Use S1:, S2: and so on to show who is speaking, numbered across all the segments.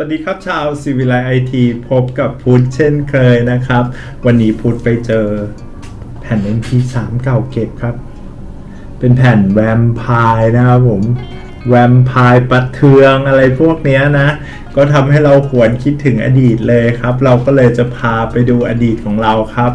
S1: วัสดีครับชาวซีวิไลไอทีพบกับพุทธเช่นเคยนะครับ วันนี้พุทธไปเจอแผ่น MP3 เก่าเก็บครับ เป็นแผ่นแวมไพร์นะครับผมแวมไพร์ประเทืองอะไรพวกเนี้ยนะ ก็ทำให้เราหวนคิดถึงอดีตเลยครับ เราก็เลยจะพาไปดูอดีตของเราครับ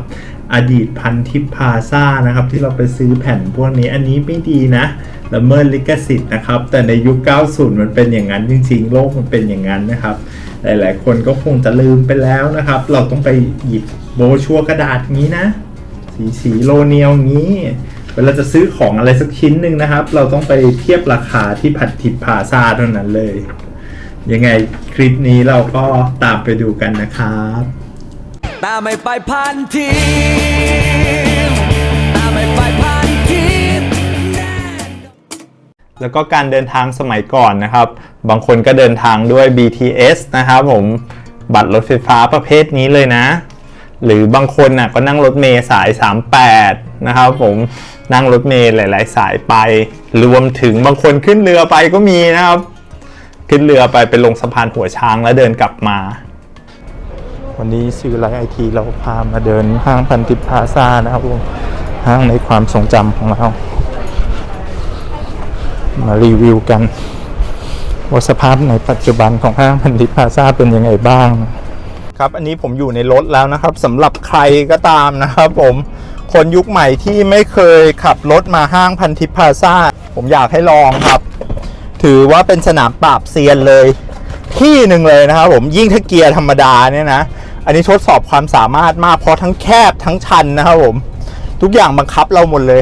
S1: อดีตพันทิพพาซ่านะครับ ที่เราไปซื้อแผ่นพวกนี้อันนี้ไม่ดีนะละเมิดลิขสิทธิ์นะครับ แต่ในยุค 90 มันเป็นอย่างนั้นจริง ๆ โลกมันเป็นอย่างนั้นนะครับ หลาย ๆ คนก็คงจะลืมไปแล้วนะครับ เราต้องไปหยิบโบชัวกระดาษนี้นะ สีสีโลเนียลอย่างนี้ เวลาจะซื้อของอะไรสักชิ้นหนึ่งนะครับ เราต้องไปเทียบราคาที่พันทิพพาซ่าเท่านั้นเลย ยังไงคลิปนี้เราก็ตามไปดูกันนะครับ
S2: ตาไม่ไปพันทีตาไม่ไปพันที
S1: แล้วก็การเดินทางสมัยก่อนนะครับ บางคนก็เดินทางด้วย BTS นะครับผมบัตรรถไฟฟ้าประเภทนี้เลยนะ หรือบางคนน่ะก็นั่งรถเมล์สาย 38 นะครับผมนั่งรถเมล์หลาย ๆ สายไป รวมถึงบางคนขึ้นเรือไปก็มีนะครับ ขึ้นเรือไปไปลงสะพานหัวช้างแล้วเดินกลับมา วันนี้ซิวไลไอทีเราพามาเดินห้างพันทิพพาซ่านะครับผมห้างในความทรงจำของเรา มารีวิวกันว่าสภาพในปัจจุบันของห้างพันทิพพาซ่าเป็นยังไงบ้าง ครับอันนี้ผมอยู่ในรถแล้วนะครับสำหรับใครก็ตามนะครับผมคนยุคใหม่ที่ไม่เคยขับรถมาห้างพันทิพพาซ่าผมอยากให้ลองครับ ถือว่าเป็นสนามปราบเซียนเลยที่หนึ่งเลยนะครับผมยิ่งถ้าเกียร์ธรรมดาเนี่ยนะ อันนี้ทดสอบความสามารถมากเพราะทั้งแคบทั้งชันนะครับผม ทุกอย่างบังคับเราหมดเลย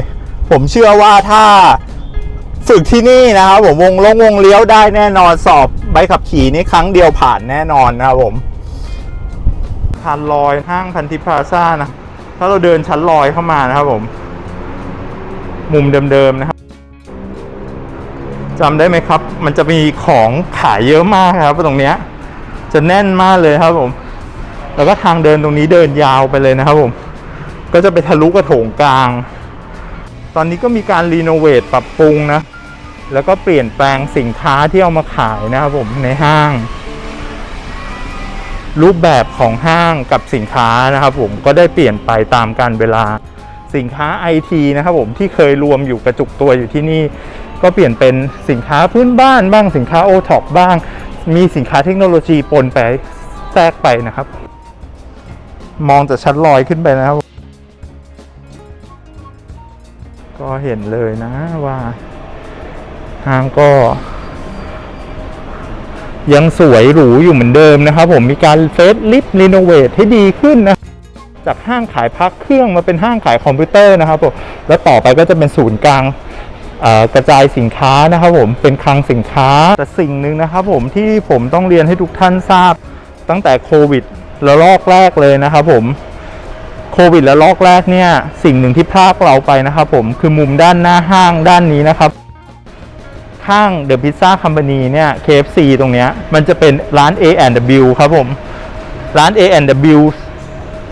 S1: ผมเชื่อว่าถ้าฝึกที่นี่นะครับผมวงลงวงเลี้ยวได้แน่นอนสอบใบขับขี่นี่ครั้งเดียวผ่านแน่นอนนะครับผมคันลอยห้างพันธิพลาซ่านะ ถ้าเราเดินชั้นลอยเข้ามานะครับผม มุมเดิมๆนะครับจำได้ไหมครับ มันจะมีของขายเยอะมากครับตรงเนี้ยจะแน่นมากเลยครับผม แล้วก็ทางเดินตรงนี้เดินยาวไปเลยนะครับผม ก็จะไปทะลุกระโถงกลาง ตอนนี้ก็มีการรีโนเวทปรับปรุงนะ แล้วก็เปลี่ยนแปลงสินค้าที่เอามาขายนะครับผมในห้าง รูปแบบของห้างกับสินค้านะครับผมก็ได้เปลี่ยนไปตามการเวลาสินค้าไอทีนะครับผมที่เคยรวมอยู่กระจุกตัวอยู่ที่นี่ ก็เปลี่ยนเป็นสินค้าพื้นบ้านบ้างสินค้าโอท็อปบ้าง มีสินค้าเทคโนโลยีปนไปแทรกไปนะครับ มองจากชั้นลอยขึ้นไปนะครับ ก็เห็นเลยนะว่าห้างก็ ยังสวยหรูอยู่เหมือนเดิมนะครับ ผมมีการเฟซลิฟ์รีโนเวทให้ดีขึ้นนะ จากห้างขายพักเครื่องมาเป็นห้างขายคอมพิวเตอร์นะครับผมแล้วต่อไปก็จะเป็นศูนย์กลางกระจายสินค้านะครับผมเป็นคลังสินค้าแต่สิ่งหนึ่งนะครับผมที่ผมต้องเรียนให้ทุกท่านทราบตั้งแต่โควิด ระลอกแรกเลยนะครับผมโควิดและลอกแรกเนี่ย สิ่งหนึ่งที่พลาดเราไปนะครับผมคือมุมด้านหน้าห้างด้านนี้นะครับข้าง The Pizza Company เนี่ย KFC ตรงเนี้ยมันจะเป็นร้าน A&W ครับผมร้าน A&W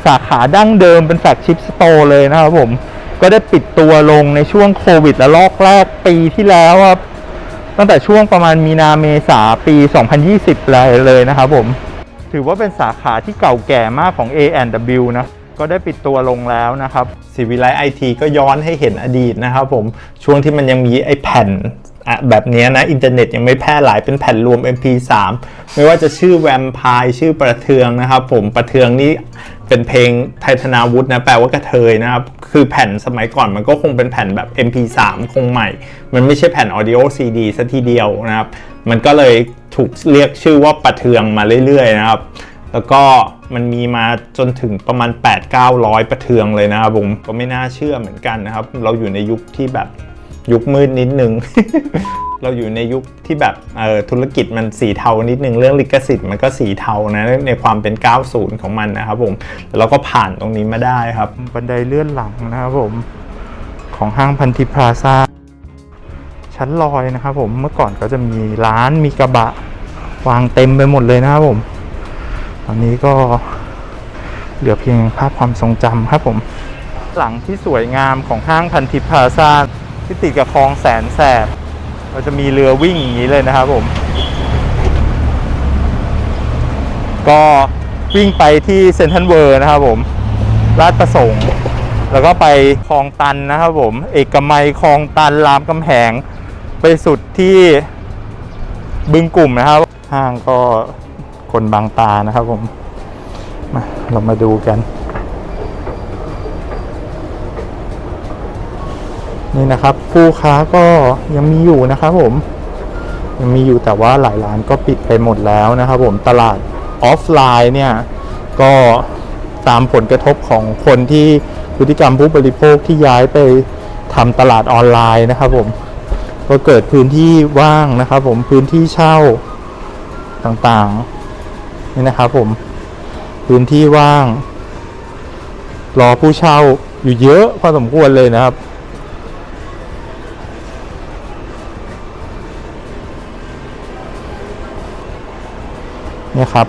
S1: สาขาดั้งเดิมเป็นแฟลกชิพสโตร์เลยนะครับผม ก็ได้ปิดตัวลงในช่วงโควิดและลอกแรกปีที่แล้วครับ ตั้งแต่ช่วงประมาณมีนาเมษาปี 2020 เลยเลยนะครับผม ถือว่าเป็นสาขาที่เก่าแก่มากของ A&W นะก็ได้ปิดตัวลงแล้วนะครับซีวิไลไอทีก็ย้อนให้เห็นอดีตนะครับผมช่วงที่มันยังมีไอแผ่นแบบนี้นะ อินเทอร์เน็ตยังไม่แพร่หลายเป็นแผ่นรวม MP3 ไม่ว่าจะชื่อแวมไพร์ชื่อประเทืองนะครับผมประเทืองนี่เป็นเพลงไทยธนาวุฒินะ แปลว่ากระเทยนะครับ คือแผ่นสมัยก่อนมันก็คงเป็นแผ่นแบบ MP3 คงใหม่ มันไม่ใช่แผ่น Audio CD ซะทีเดียวนะครับ มันก็เลยถูกเรียกชื่อว่าประเทืองมาเรื่อยๆนะครับ แล้วก็มันมีมาจนถึงประมาณ 8-900 ประเทืองเลยนะครับผมก็ไม่น่าเชื่อเหมือนกันนะครับ เราอยู่ในยุคที่แบบยุคมืดนิดนึง เราอยู่ในยุคที่แบบออธุรกิจมันสีเทานิดนึง เรื่องลิขสิทธิ์มันก็สีเทานะในความเป็น 90 ของมันนะครับผมแล้วเราก็ผ่านตรงนี้มาได้ครับ บันไดเลื่อนหลังนะครับผม ของห้างพันธิพลาซ่า ชั้นลอยนะครับผมเมื่อก่อนก็จะมีร้านมีกระบะวางเต็มไปหมดเลยนะครับผมตอนนี้ก็เหลือเพียงภาพความทรงจำครับผม หลังที่สวยงามของห้างพันทิพย์พลาซ่าที่ติดกับคลองแสนแสบเราจะมีเรือวิ่งอย่างนี้เลยนะครับผม ก็วิ่งไปที่เซนทรัลเวิร์นะครับผมลาดประสงค์ แล้วก็ไปคลองตันนะครับผม เอกมัยคลองตันรามกำแหง ไปสุดที่บึงกลุ่มนะครับ ห้างก็คนบางตานะครับผมมาเรามาดูกัน นี่นะครับ ผู้ค้าก็ยังมีอยู่นะครับผม ยังมีอยู่แต่ว่าหลายร้านก็ปิดไปหมดแล้วนะครับผมตลาดออฟไลน์เนี่ย ก็ตามผลกระทบของคนที่พฤติกรรมผู้บริโภคที่ย้ายไปทำตลาดออนไลน์นะครับผม ก็เกิดพื้นที่ว่างนะครับ ผมพื้นที่เช่าต่างๆนี่นะครับ ผมพื้นที่ว่าง รอผู้เช่าอยู่เยอะพอสมควรเลยนะครับนี่ครับ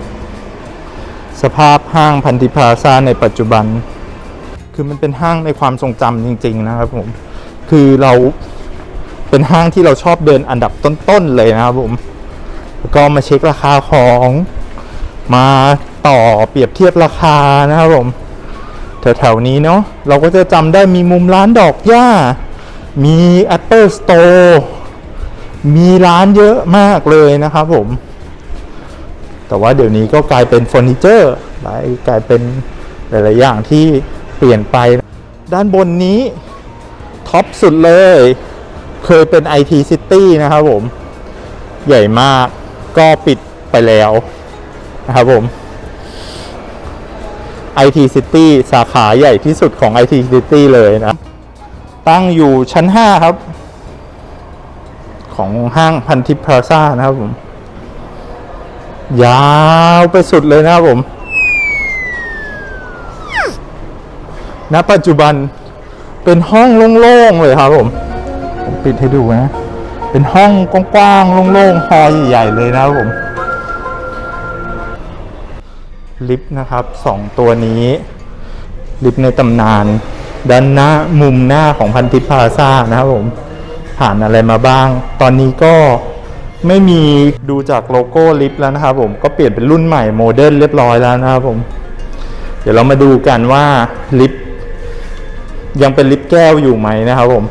S1: สภาพห้างพันธิพาซาในปัจจุบัน คือมันเป็นห้างในความทรงจำจริง ๆ นะครับผม คือเรา เป็นห้างที่เราชอบเดินอันดับต้นๆเลยนะครับผมแล้วก็มาเช็คราคาของมาต่อเปรียบเทียบราคานะครับผมแถวๆนี้เนาะเราก็จะจำได้มีมุมร้านดอกหญ้า มี Apple Store มีร้านเยอะมากเลยนะครับผม แต่ว่าเดี๋ยวนี้ก็กลายเป็นเฟอร์นิเจอร์หลายกลายเป็นหลายๆอย่างที่เปลี่ยนไป ด้านบนนี้ท็อปสุดเลย เคยเป็น IT City นะครับผม ใหญ่มากก็ปิดไปแล้วนะครับผม IT City สาขาใหญ่ที่สุดของ IT City เลยนะ ตั้งอยู่ชั้น 5 ครับ ของห้างพันทิพย์พลาซ่านะครับผม ยาวไปสุดเลยนะครับผม ณ ปัจจุบันเป็นห้องโล่งๆเลยครับผมผม ปิดให้ดูนะ เป็นห้องกว้างๆโล่งๆฮอลใหญ่ๆเลยนะครับผม ลิฟต์นะครับสองตัวนี้ ลิฟต์ในตำนาน ด้านหน้ามุมหน้าของพันทิพย์พลาซ่านะครับผม ผ่านอะไรมาบ้าง ตอนนี้ก็ไม่มีดูจากโลโก้ลิฟต์แล้วนะครับผมก็เปลี่ยนเป็นรุ่นใหม่โมเดิร์นเรียบร้อยแล้วนะครับผม เดี๋ยวเรามาดูกันว่าลิฟต์ยังเป็นลิฟต์แก้วอยู่ไหมนะครับผม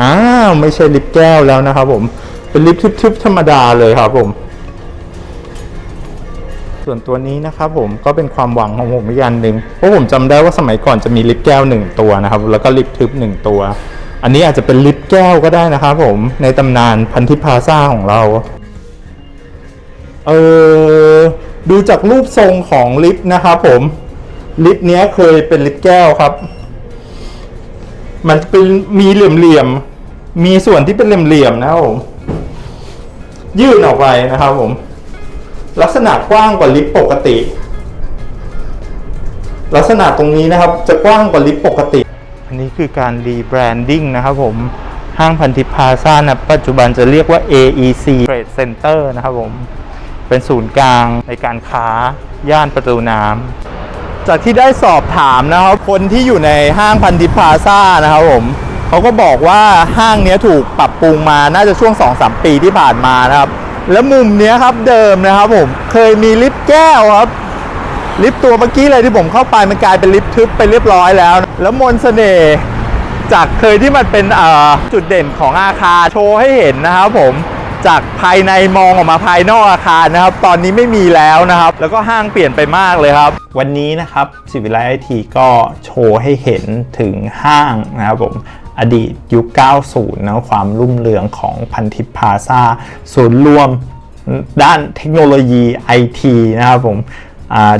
S1: อ้าวไม่ใช่ลิฟต์แก้วแล้วนะครับผมเป็นลิฟต์ทึบๆธรรมดาเลยครับผม ส่วนตัวนี้นะครับผมก็เป็นความหวังของผมอีกอันหนึ่งเพราะผมจำได้ว่าสมัยก่อนจะมีลิฟต์แก้วหนึ่งตัวนะครับ แล้วก็ลิฟต์ทึบหนึ่งตัว อันนี้อาจจะเป็นลิฟต์แก้วก็ได้นะครับผมในตำนานพันธิพาซ่าของเราเออดูจากรูปทรงของลิฟต์นะครับผมลิฟต์เนี้ยเคยเป็นลิฟต์แก้วครับ มันเป็นมีเหลี่ยมๆ มีส่วนที่เป็นเหลี่ยมๆนะครับผม ยื่นออกไปนะครับผม ลักษณะกว้างกว่าลิฟต์ปกติ ลักษณะตรงนี้นะครับ จะกว้างกว่าลิฟต์ปกติ อันนี้คือการรีแบรนดิ้งนะครับผม ห้างพันธิพาซ่านะปัจจุบันจะเรียกว่า AEC Trade Center นะครับผม เป็นศูนย์กลางในการค้าย่านประตูน้ำ จากที่ได้สอบถามนะครับ คนที่อยู่ในห้างพันธิพาซ่านะครับผมเขาก็บอกว่าห้างเนี้ยถูกปรับปรุงมาน่าจะช่วง 2-3 ปีที่ผ่านมานะครับ แล้วมุมเนี้ยครับเดิมนะครับผมเคยมีลิฟต์แก้วครับลิฟต์ตัวเมื่อกี้เลยที่ผมเข้าไปมันกลายเป็นลิฟต์ทึบไปเรียบร้อยแล้ว แล้วมนต์เสน่ห์จากเคยที่มันเป็นจุดเด่นของอาคารโชว์ให้เห็นนะครับผม จากภายในมองออกมาภายนอกอาคารนะครับ ตอนนี้ไม่มีแล้วนะครับ แล้วก็ห้างเปลี่ยนไปมากเลยครับ วันนี้นะครับสิวิไลไอทีก็โชว์ให้เห็นถึงห้างนะครับผมอดีตยุค 90 นะความรุ่งเรืองของพันทิพย์พาซาศูนย์รวมด้านเทคโนโลยีไอทีนะครับผม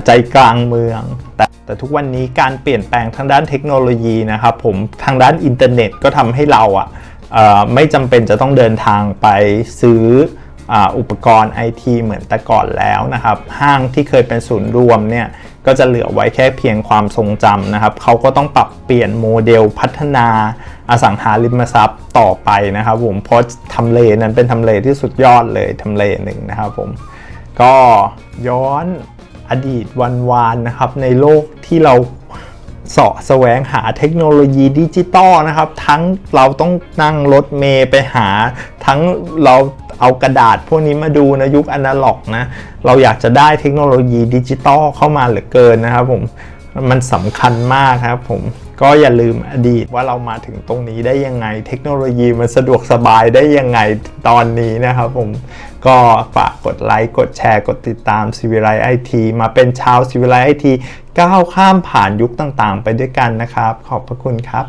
S1: ใจกลางเมือง แต่แต่ทุกวันนี้การเปลี่ยนแปลงทางด้านเทคโนโลยีนะครับผมทางด้านอินเทอร์เน็ตก็ทำให้เราอะเอ่อ ไม่จำเป็นจะต้องเดินทางไปซื้อออุปกรณ์ไอทีเหมือนแต่ก่อนแล้วนะครับ ห้างที่เคยเป็นศูนย์รวมเนี่ยก็จะเหลือไว้แค่เพียงความทรงจำนะครับ เขาก็ต้องปรับเปลี่ยนโมเดลพัฒนาอสังหาริมทรัพย์ต่อไปนะครับผมเพราะทำเลนั้นเป็นทำเลที่สุดยอดเลยทำเลหนึ่งนะครับผมก็ย้อนอดีตวันวานนะครับในโลกที่เรา เสาะแสวงหาเทคโนโลยีดิจิตอลนะครับ ทั้งเราต้องนั่งรถเมย์ไปหา ทั้งเรา
S3: เอากระดาษพวกนี้มาดูนะยุคอนาล็อกนะ เราอยากจะได้เทคโนโลยีดิจิตอลเข้ามาเหลือเกินนะครับผมมันสำคัญมากครับผมก็อย่าลืมอดีตว่าเรามาถึงตรงนี้ได้ยังไง เทคโนโลยีมันสะดวกสบายได้ยังไงตอนนี้นะครับผม ก็ฝากกดไลค์กดแชร์กดติดตามซีวิไลไอทีมาเป็นชาวซีวิไลไอทีก้าวข้ามผ่านยุคต่างๆ ไปด้วยกันนะครับ ขอบพระคุณครับ